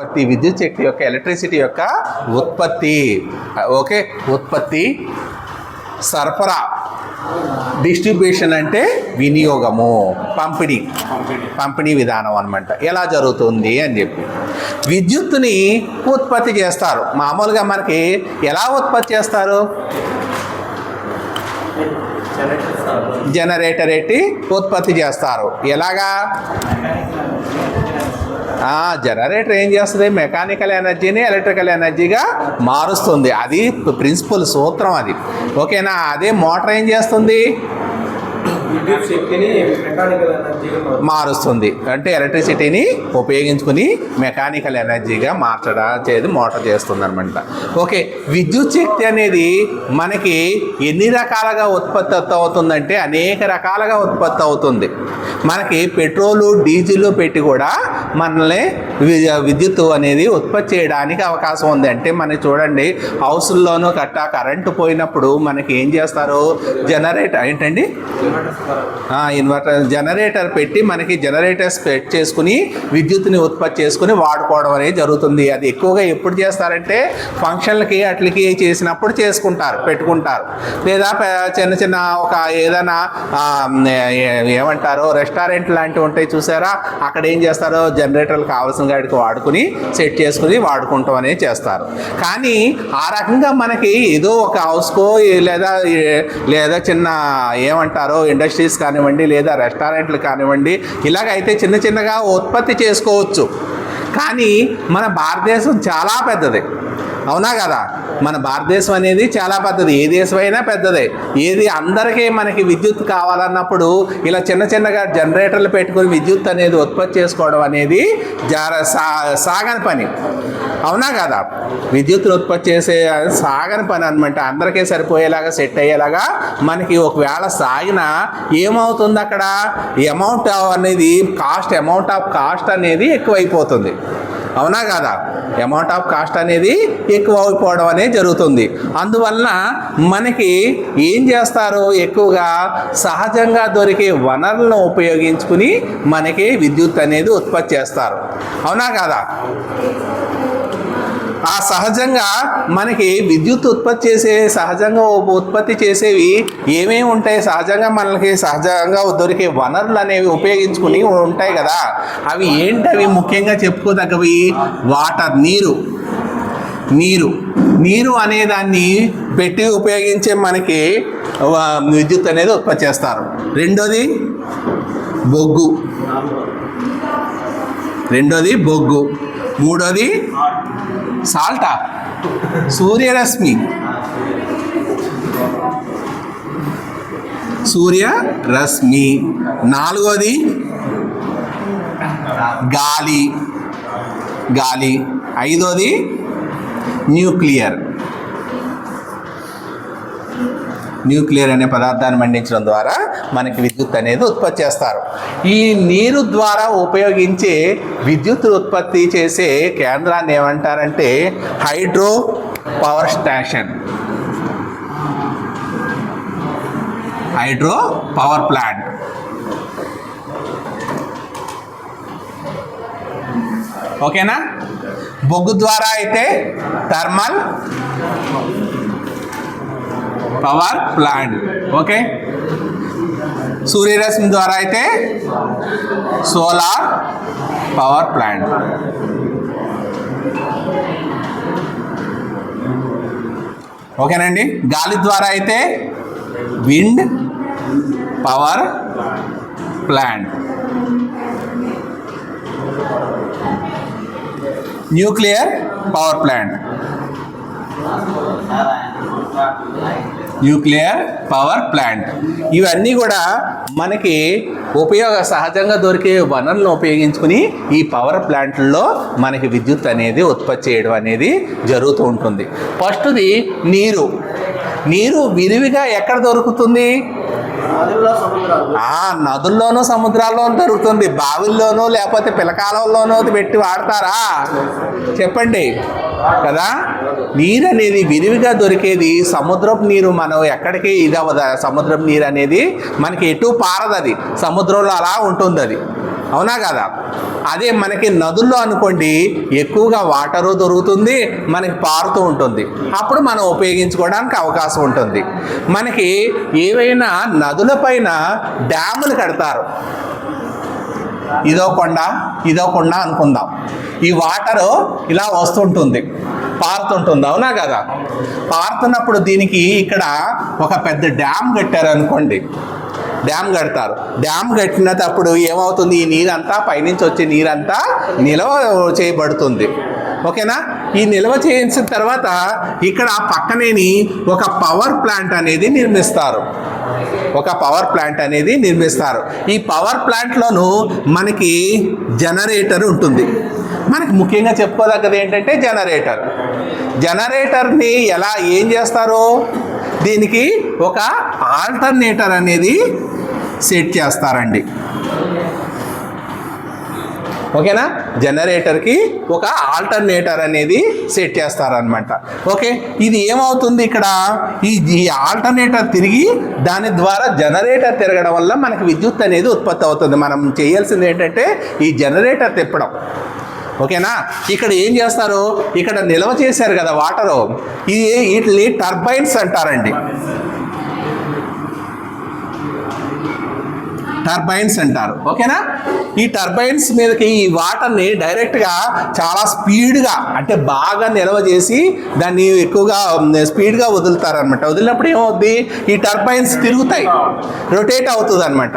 ఉత్పత్తి విద్యుత్ శక్తి యొక్క ఎలక్ట్రిసిటీ యొక్క ఉత్పత్తి. ఓకే ఉత్పత్తి. సరఫరా. డిస్ట్రిబ్యూషన్ అంటే వినియోగము. పంపిణీ. పంపిణీ. విధానం అనమాట ఎలా జరుగుతుంది అని చెప్పి. విద్యుత్తుని ఉత్పత్తి చేస్తారు. మామూలుగా మనకి ఎలా ఉత్పత్తి చేస్తారు? జనరేటర్ ఎట్టి ఉత్పత్తి చేస్తారు. ఎలాగా? జనరేటర్ ఏం చేస్తుంది? మెకానికల్ ఎనర్జీని ఎలక్ట్రికల్ ఎనర్జీగా మారుస్తుంది. అది ప్రిన్సిపల్ సూత్రం అది. ఓకేనా? అదే మోటార్ ఏం చేస్తుంది. మారుస్తుంది. అంటే ఎలక్ట్రిసిటీని ఉపయోగించుకుని మెకానికల్ ఎనర్జీగా మార్చడం చేది మోటార్ చేస్తుంది అనమాట ఓకే విద్యుత్ శక్తి అనేది మనకి ఎన్ని రకాలుగా ఉత్పత్తి అవుతుందంటే అనేక రకాలుగా ఉత్పత్తి అవుతుంది. మనకి పెట్రోలు డీజిల్ పెట్టి కూడా మనల్ని విద్యుత్ అనేది ఉత్పత్తి చేయడానికి అవకాశం ఉంది. అంటే మనకి చూడండి హౌస్ల్లోనూ కట్టా కరెంటు పోయినప్పుడు మనకి ఏం చేస్తారు? జనరేటర్ ఏంటండి? ఇన్వర్టర్ జనరేటర్ పెట్టి మనకి జనరేటర్స్ పెట్ చేసుకుని విద్యుత్ని ఉత్పత్తి చేసుకుని వాడుకోవడం అనేది జరుగుతుంది. అది ఎక్కువగా ఎప్పుడు చేస్తారంటే ఫంక్షన్లకి అట్లకి చేసినప్పుడు చేసుకుంటారు పెట్టుకుంటారు. లేదా చిన్న చిన్న ఒక ఏదైనా ఏమంటారు? రెస్టారెంట్ లాంటివి ఉంటాయి చూసారా? అక్కడ ఏం చేస్తారో? జనరేటర్లు కావాల్సిన కాడికి వాడుకుని సెట్ చేసుకుని వాడుకుంటాం అనేది చేస్తారు. కానీ ఆ రకంగా మనకి ఏదో ఒక హౌస్కో లేదా లేదా చిన్న ఏమంటారో ఇండస్ట్రీస్ కానివ్వండి లేదా రెస్టారెంట్లు కానివ్వండి ఇలాగైతే చిన్న చిన్నగా ఉత్పత్తి చేసుకోవచ్చు. కానీ మన భారతదేశం చాలా పెద్దది. అవునా కదా? మన భారతదేశం అనేది చాలా పెద్దది. ఏ దేశమైనా పెద్దదే. ఏది అందరికీ మనకి విద్యుత్ కావాలన్నప్పుడు ఇలా చిన్న చిన్నగా జనరేటర్లు పెట్టుకుని విద్యుత్ అనేది ఉత్పత్తి చేసుకోవడం అనేది జార సా సాగని పని. అవునా కదా? విద్యుత్ను ఉత్పత్తి చేసే సాగని పని అనమాట అందరికీ సరిపోయేలాగా సెట్ అయ్యేలాగా మనకి ఒకవేళ సాగిన ఏమవుతుంది అక్కడ అమౌంట్ అనేది కాస్ట్ అమౌంట్ ఆఫ్ కాస్ట్ అనేది ఎక్కువైపోతుంది. అవునా కాదా? అమౌంట్ ఆఫ్ కాస్ట్ అనేది ఎక్కువ అయిపోవడం అనేది జరుగుతుంది. అందువలన మనకి ఏం చేస్తారు? ఎక్కువగా సహజంగా దొరికే వనరులను ఉపయోగించుకుని మనకి విద్యుత్ అనేది ఉత్పత్తి చేస్తారు. అవునా కాదా? ఆ సహజంగా మనకి విద్యుత్ ఉత్పత్తి చేసే సహజంగా ఉత్పత్తి చేసేవి ఏమేమి ఉంటాయి? సహజంగా మనకి సహజంగా దొరికే వనరులు అనేవి ఉపయోగించుకుని ఉంటాయి కదా. అవి ఏంటి అవి ముఖ్యంగా చెప్పుకోదగ్గవి వాటర్ నీరు. నీరు. నీరు అనే దాన్ని పెట్టి ఉపయోగించే మనకి విద్యుత్ అనేది ఉత్పత్తి చేస్తారు. రెండోది బొగ్గు. రెండోది బొగ్గు. మూడోది సాల్టా? సూర్యరశ్మి. సూర్యరశ్మి. నాలుగోది? గాలి. గాలి. ఐదోది? న్యూక్లియర్. న్యూక్లియర్ అనే పదార్థాన్ని మండించడం ద్వారా మనకి విద్యుత్ అనేది ఉత్పత్తి చేస్తారు. ఈ నీరు ద్వారా ఉపయోగించే విద్యుత్ ఉత్పత్తి చేసే కేంద్రాన్ని ఏమంటారంటే hydro power station. Hydro power plant. ఓకేనా? బొగ్గు ద్వారా అయితే థర్మల్ పవర్ ప్లాంట్. ఓకే? సూర్యరశ్మి ద్వారా అయితే సోలార్ పవర్ ప్లాంట్. ఓకేనండి? గాలి ద్వారా అయితే wind power plant. Nuclear power plant. Nuclear power plant. ఇవన్నీ కూడా మనకి ఉపయోగ సహజంగా దొరికే వనరులను ఉపయోగించుకుని ఈ పవర్ ప్లాంట్లలో మనకి విద్యుత్ అనేది ఉత్పత్తి చేయడం అనేది జరుగుతూ ఉంటుంది. ఫస్ట్ది నీరు. నీరు విరివిగా ఎక్కడ దొరుకుతుంది? ఆ నదుల్లోనూ సముద్రాల్లోనూ దొరుకుతుంది. బావిల్లోనూ లేకపోతే పిలకాలంలోనూ పెట్టి వాడతారా? చెప్పండి. కదా? నీరు అనేది విరివిగా దొరికేది సముద్రపు నీరు మనం ఎక్కడికి ఇది అవ్వదు? సముద్రపు నీరు అనేది మనకి ఎటు పారదు అది. సముద్రంలో అలా ఉంటుంది అది. అవునా కదా? అదే మనకి నదుల్లో అనుకోండి ఎక్కువగా వాటరు దొరుకుతుంది మనకి పారుతూ ఉంటుంది. అప్పుడు మనం ఉపయోగించుకోవడానికి అవకాశం ఉంటుంది. మనకి ఏవైనా నదుల పైన డ్యాములు కడతారు. ఇదో కొండ ఇదో కొండ అనుకుందాం. ఈ వాటరు ఇలా వస్తుంటుంది పారుతుంటుంది అవునా కదా? పారుతున్నప్పుడు దీనికి ఇక్కడ ఒక పెద్ద డ్యామ్ కట్టారు అనుకోండి డ్యామ్ కడతారు. డ్యామ్ కట్టినప్పుడు ఏమవుతుంది? ఈ నీరంతా పైనుంచి వచ్చే నీరంతా నిల్వ చేయబడుతుంది. ఓకేనా? ఈ నిల్వ చేయించిన తర్వాత ఇక్కడ పక్కనేని ఒక పవర్ ప్లాంట్ అనేది నిర్మిస్తారు. ఒక పవర్ ప్లాంట్ అనేది నిర్మిస్తారు. ఈ పవర్ ప్లాంట్లోను మనకి జనరేటర్ ఉంటుంది. మనకి ముఖ్యంగా చెప్పుకోదగ్గది ఏంటంటే జనరేటర్ జనరేటర్ని ఎలా ఏం చేస్తారు? దీనికి ఒక ఆల్టర్నేటర్ అనేది సెట్ చేస్తారండి. ఓకేనా? జనరేటర్కి ఒక ఆల్టర్నేటర్ అనేది సెట్ చేస్తారనమాట ఓకే? ఇది ఏమవుతుంది ఇక్కడ? ఈ ఈ ఆల్టర్నేటర్ తిరిగి దాని ద్వారా జనరేటర్ తిరగడం వల్ల మనకి విద్యుత్ అనేది ఉత్పత్తి అవుతుంది. మనం చేయాల్సింది ఏంటంటే ఈ జనరేటర్ తిప్పడం. ఓకేనా? ఇక్కడ ఏం చేస్తారు? ఇక్కడ నిల్వ చేశారు కదా వాటరు. ఇది వీటిని టర్బైన్స్ అంటారండి. టర్బైన్స్ అంటారు. ఓకేనా? ఈ టర్బైన్స్ మీదకి ఈ వాటర్ని డైరెక్ట్గా చాలా స్పీడ్గా అంటే బాగా నిల్వ చేసి దాన్ని ఎక్కువగా స్పీడ్గా వదులుతారనమాట వదిలినప్పుడు ఏమవుద్ది? ఈ టర్బైన్స్ తిరుగుతాయి. రొటేట్ అవుతుంది అనమాట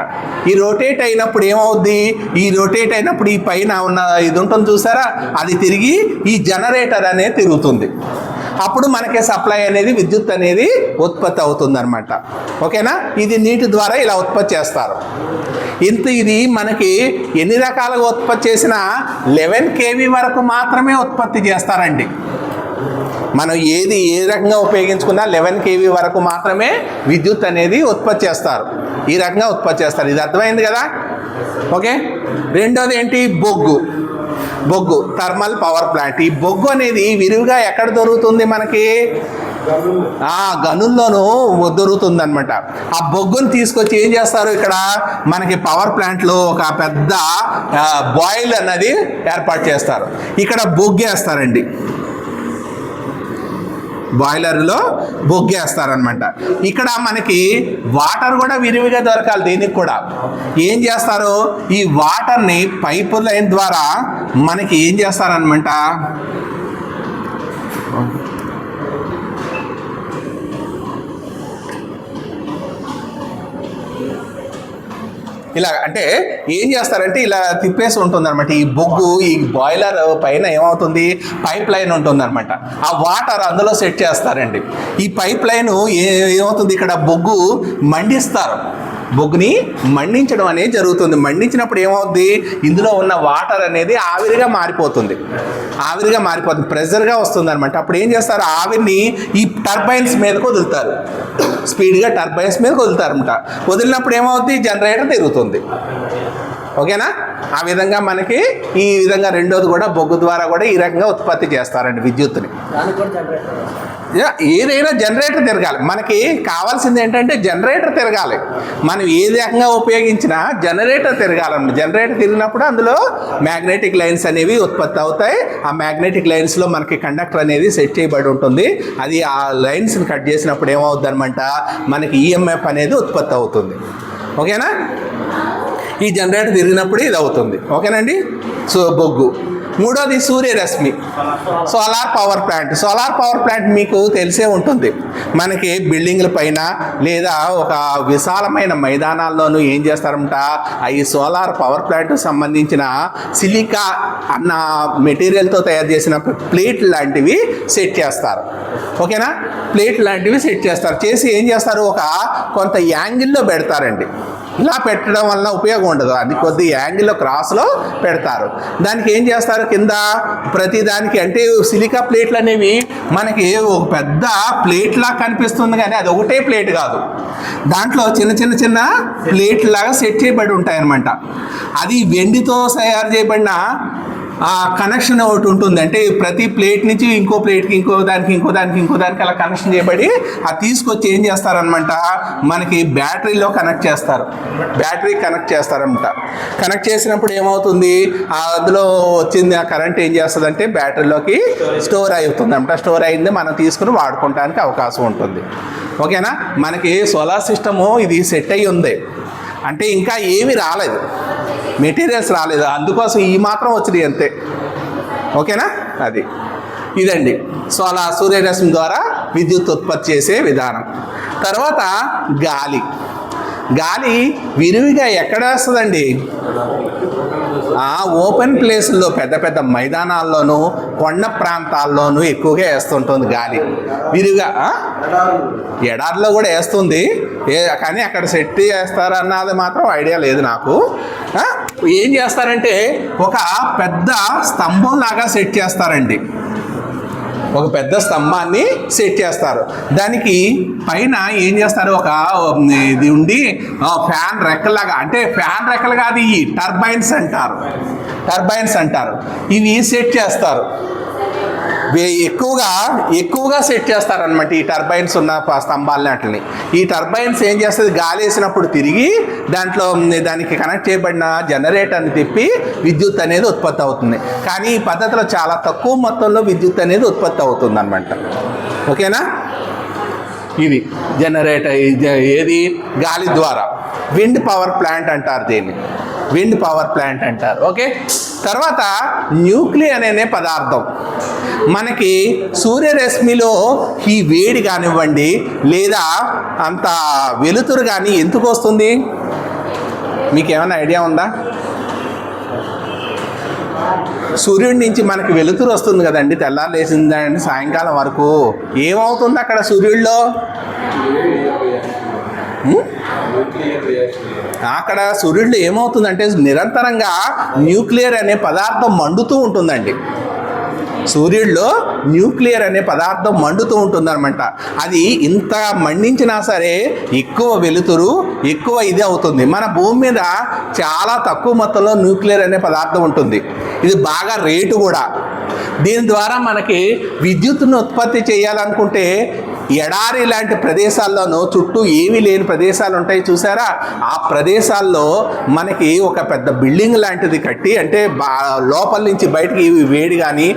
ఈ రొటేట్ అయినప్పుడు ఏమవుద్ది? ఈ రొటేట్ అయినప్పుడు ఈ పైన ఉన్న ఇది ఉంటుంది చూసారా? అది తిరిగి ఈ జనరేటర్ అనేది తిరుగుతుంది. అప్పుడు మనకి సప్లై అనేది విద్యుత్ అనేది ఉత్పత్తి అవుతుంది అనమాట ఓకేనా? ఇది నీటి ద్వారా ఇలా ఉత్పత్తి చేస్తారు. ఇంత ఇది మనకి ఎన్ని రకాలుగా ఉత్పత్తి చేసినా లెవెన్ కేవీ వరకు మాత్రమే ఉత్పత్తి చేస్తారండి. మనం ఏది ఏ రకంగా ఉపయోగించుకున్నా లెవెన్ కేవీ వరకు మాత్రమే విద్యుత్ అనేది ఉత్పత్తి చేస్తారు. ఈ రకంగా ఉత్పత్తి చేస్తారు. ఇది అర్థమైంది కదా? ఓకే? రెండోది ఏంటి? బొగ్గు. బొగ్గు థర్మల్ పవర్ ప్లాంట్. ఈ బొగ్గు అనేది విరివిగా ఎక్కడ దొరుకుతుంది మనకి? ఆ గనుల్లోనూ దొరుకుతుంది అనమాట ఆ బొగ్గుని తీసుకొచ్చి ఏం చేస్తారు ఇక్కడ? మనకి పవర్ ప్లాంట్లో ఒక పెద్ద బాయిల్ అన్నది ఏర్పాటు చేస్తారు. ఇక్కడ బొగ్గు వేస్తారండి. బాయిలర్లో బొగ్గేస్తారనమాట ఇక్కడ మనకి వాటర్ కూడా విరివిగా దొరకాలి దీనికి కూడా. ఏం చేస్తారు? ఈ వాటర్ని పైపు లైన్ ద్వారా మనకి ఏం చేస్తారనమాట ఇలా అంటే ఏం చేస్తారంటే ఇలా తిప్పేసి ఉంటుంది అనమాట ఈ బొగ్గు ఈ బాయిలర్ పైన ఏమవుతుంది? పైప్ లైన్ ఉంటుంది అనమాట ఆ వాటర్ అందులో సెట్ చేస్తారండి. ఈ పైప్ లైన్ ఏమవుతుంది? ఇక్కడ బొగ్గు మండిస్తారు. బొగ్గుని మండించడం అనేది జరుగుతుంది. మండించినప్పుడు ఏమవుద్ది? ఇందులో ఉన్న వాటర్ అనేది ఆవిరిగా మారిపోతుంది. ఆవిరిగా మారిపోతుంది. ప్రెజర్గా వస్తుంది అనమాట అప్పుడు ఏం చేస్తారు? ఆవిరిని ఈ టర్బైన్స్ మీద వదులుతారు. స్పీడ్గా టర్బైన్స్ మీదకి వదులుతారనమాట వదిలినప్పుడు ఏమవుద్ది? జనరేటర్ తిరుగుతుంది. ఓకేనా? ఆ విధంగా మనకి ఈ విధంగా రెండోది కూడా బొగ్గు ద్వారా కూడా ఈ రకంగా ఉత్పత్తి చేస్తారండి యా, ఏదైనా జనరేటర్ తిరగాలి. మనకి కావాల్సింది ఏంటంటే జనరేటర్ తిరగాలి. మనం ఏ రకంగా ఉపయోగించినా జనరేటర్ తిరగాలన్నమాట జనరేటర్ తిరిగినప్పుడు అందులో మ్యాగ్నెటిక్ లైన్స్ అనేవి ఉత్పత్తి అవుతాయి. ఆ మ్యాగ్నెటిక్ లైన్స్లో మనకి కండక్టర్ అనేది సెట్ చేయబడి ఉంటుంది. అది ఆ లైన్స్ని కట్ చేసినప్పుడు ఏమవుద్ది అనమాట మనకి ఈఎంఎఫ్ అనేది ఉత్పత్తి అవుతుంది. ఓకేనా ఈ జనరేటర్ తిరిగినప్పుడు ఇది అవుతుంది ఓకేనండి? సో బొగ్గు. మూడోది సూర్యరశ్మి. Solar power plant. Solar power plant మీకు తెలిసే ఉంటుంది. మనకి బిల్డింగ్ల పైన లేదా ఒక విశాలమైన మైదానాల్లోనూ ఏం చేస్తారంట? ఈ సోలార్ పవర్ ప్లాంట్ సంబంధించిన సిలికా అన్న మెటీరియల్తో తయారు చేసిన ప్లేట్ లాంటివి సెట్ చేస్తారు. ఓకేనా? ప్లేట్ లాంటివి సెట్ చేస్తారు. చేసి ఏం చేస్తారు? ఒక కొంత యాంగిల్లో పెడతారండి. ఇలా పెట్టడం వల్ల ఉపయోగం ఉండదు. అది కొద్ది యాంగిల్లో క్రాస్లో పెడతారు. దానికి ఏం చేస్తారు? కింద ప్రతి దానికి అంటే సిలికా ప్లేట్లు అనేవి మనకి ఒక పెద్ద ప్లేట్ లాగా కనిపిస్తుంది కానీ అది ఒకటే ప్లేట్ కాదు. దాంట్లో చిన్న చిన్న చిన్న ప్లేట్ లాగా సెట్ చేయబడి ఉంటాయన్నమాట. అది వెండితో తయారు చేయబడిన ఆ కనెక్షన్ ఒకటి ఉంటుంది. అంటే ప్రతి ప్లేట్ నుంచి ఇంకో ప్లేట్కి ఇంకో దానికి ఇంకో దానికి ఇంకో దానికి అలా కనెక్షన్ చేయబడి అది తీసుకొచ్చి ఏం చేస్తారనమాట మనకి బ్యాటరీలో కనెక్ట్ చేస్తారు. బ్యాటరీ కనెక్ట్ చేస్తారనమాట కనెక్ట్ చేసినప్పుడు ఏమవుతుంది? అందులో వచ్చింది ఆ కరెంట్ ఏం చేస్తుంది అంటే బ్యాటరీలోకి స్టోర్ అవుతుంది అనమాట స్టోర్ అయింది మనం తీసుకుని వాడుకోవడానికి అవకాశం ఉంటుంది. ఓకేనా? మనకి సోలార్ సిస్టము ఇది సెట్ అయ్యి ఉంది. అంటే ఇంకా ఏమీ రాలేదు. మెటీరియల్స్ రాలేదు. అందుకోసం ఈ మాత్రం వచ్చినాయి అంతే. ఓకేనా? అది. ఇదండి. సో అలా సూర్యరశ్మి ద్వారా విద్యుత్ ఉత్పత్తి చేసే విధానం. తర్వాత గాలి. గాలి విరివిగా ఎక్కడ వస్తుందండి? ఆ ఓపెన్ ప్లేసుల్లో పెద్ద పెద్ద మైదానాల్లోనూ కొండ ప్రాంతాల్లోనూ ఎక్కువగా వేస్తుంటుంది గాలి. విరివిగా ఎడారిలో కూడా వేస్తుంది. ఏ కానీ అక్కడ సెట్ చేస్తారన్నది మాత్రం ఐడియా లేదు నాకు. ఏం చేస్తారంటే ఒక పెద్ద స్తంభం లాగా సెట్ చేస్తారండి. ఒక పెద్ద స్తంభాన్ని సెట్ చేస్తారు. దానికి పైన ఏం చేస్తారు? ఒక ఇది ఉండి ఫ్యాన్ రెక్కలాగా అంటే ఫ్యాన్ రెక్కలు కాదు ఇవి టర్బైన్స్ అంటారు. టర్బైన్స్ అంటారు. ఇవి సెట్ చేస్తారు. ఎక్కువగా ఎక్కువగా సెట్ చేస్తారనమాట ఈ టర్బైన్స్ ఉన్న స్తంభాలని వాటిని. ఈ టర్బైన్స్ ఏం చేస్తుంది? గాలి వేసినప్పుడు తిరిగి దాంట్లో దానికి కనెక్ట్ చేయబడిన జనరేటర్ని తిప్పి విద్యుత్ అనేది ఉత్పత్తి అవుతుంది. కానీ ఈ పద్ధతిలో చాలా తక్కువ మొత్తంలో విద్యుత్ అనేది ఉత్పత్తి అవుతుంది అనమాట ఓకేనా? ఇది జనరేటర్ ఏది? గాలి ద్వారా. విండ్ పవర్ ప్లాంట్ అంటారు దీన్ని. విండ్ పవర్ ప్లాంట్ అంటారు. ఓకే? తర్వాత న్యూక్లియర్ అనే పదార్థం. మనకి సూర్యరశ్మిలో ఈ వేడి కానివ్వండి లేదా అంత వెలుతురు కానీ ఎందుకు వస్తుంది? మీకు ఏమైనా ఐడియా ఉందా? సూర్యుడి నుంచి మనకి వెలుతురు వస్తుంది కదండి తెల్లారులేసిందండి సాయంకాలం వరకు. ఏమవుతుంది అక్కడ సూర్యుడిలో? అక్కడ సూర్యుడిలో ఏమవుతుందంటే నిరంతరంగా న్యూక్లియర్ అనే పదార్థం మండుతూ ఉంటుందండి. సూర్యుడిలో న్యూక్లియర్ అనే పదార్థం మండుతూ ఉంటుందన్నమాట. అది ఇంత మండించినా సరే ఎక్కువ వెలుతురు ఎక్కువ ఇది అవుతుంది. మన భూమి మీద చాలా తక్కువ మొత్తంలో న్యూక్లియర్ అనే పదార్థం ఉంటుంది. ఇది బాగా రేటు కూడా. దీని ద్వారా మనకి విద్యుత్తును ఉత్పత్తి చేయాలనుకుంటే ఎడారి లాంటి ప్రదేశాల్లోనూ చుట్టూ ఏమీ లేని ప్రదేశాలు ఉంటాయి చూసారా? ఆ ప్రదేశాల్లో మనకి ఒక పెద్ద బిల్డింగ్ లాంటిది కట్టి అంటే బా లోపల నుంచి బయటికి ఇవి వేడి కానీ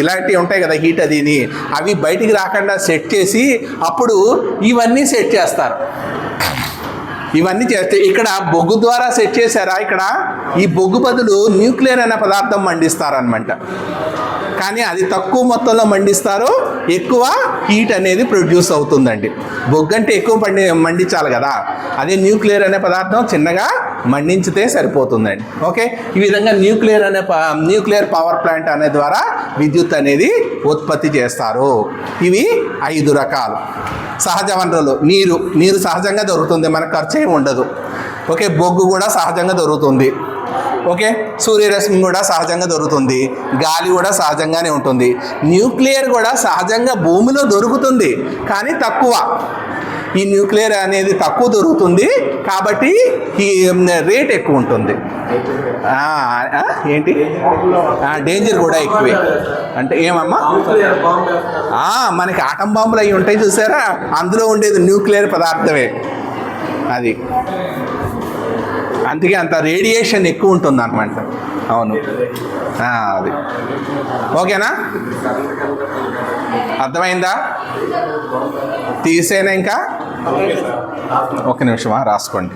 ఇలాంటివి ఉంటాయి కదా హీట్ అదిని అవి బయటికి రాకుండా సెట్ చేసి అప్పుడు ఇవన్నీ సెట్ చేస్తారు. ఇవన్నీ చేస్తే ఇక్కడ బొగ్గు ద్వారా సెట్ చేశారా ఇక్కడ? ఈ బొగ్గు బదులు న్యూక్లియర్ అనే పదార్థం మండిస్తారనమాట కానీ అది తక్కువ మొత్తంలో మండిస్తారు ఎక్కువ హీట్ అనేది ప్రొడ్యూస్ అవుతుందండి. బొగ్గు అంటే ఎక్కువ పండి మండించాలి కదా. అదే న్యూక్లియర్ అనే పదార్థం చిన్నగా మండించితే సరిపోతుందండి. ఓకే? ఈ విధంగా న్యూక్లియర్ అనే ప- న్యూక్లియర్ పవర్ ప్లాంట్ అనే ద్వారా విద్యుత్ అనేది ఉత్పత్తి చేస్తారు. ఇవి ఐదు రకాలు. సహజ వనరులు. నీరు. నీరు సహజంగా దొరుకుతుంది. మనకు ఖర్చు ఏమి ఉండదు. ఓకే? బొగ్గు కూడా సహజంగా దొరుకుతుంది. ఓకే? సూర్యరశ్మి కూడా సహజంగా దొరుకుతుంది. గాలి కూడా సహజంగానే ఉంటుంది. న్యూక్లియర్ కూడా సహజంగా భూమిలో దొరుకుతుంది కానీ తక్కువ. ఈ న్యూక్లియర్ అనేది తక్కువ దొరుకుతుంది కాబట్టి ఈ రేట్ ఎక్కువ ఉంటుంది. ఏంటి? డేంజర్ కూడా ఎక్కువే. అంటే ఏమమ్మా? మనకి ఆటం బాంబులు అవి ఉంటాయి చూసారా? అందులో ఉండేది న్యూక్లియర్ పదార్థమే. అది. అందుకే అంత రేడియేషన్ ఎక్కువ ఉంటుంది అనమాట అవును అది. ఓకేనా? అర్థమైందా? తీసేనా ఇంకా? ఒక నిమిషమా? రాసుకోండి.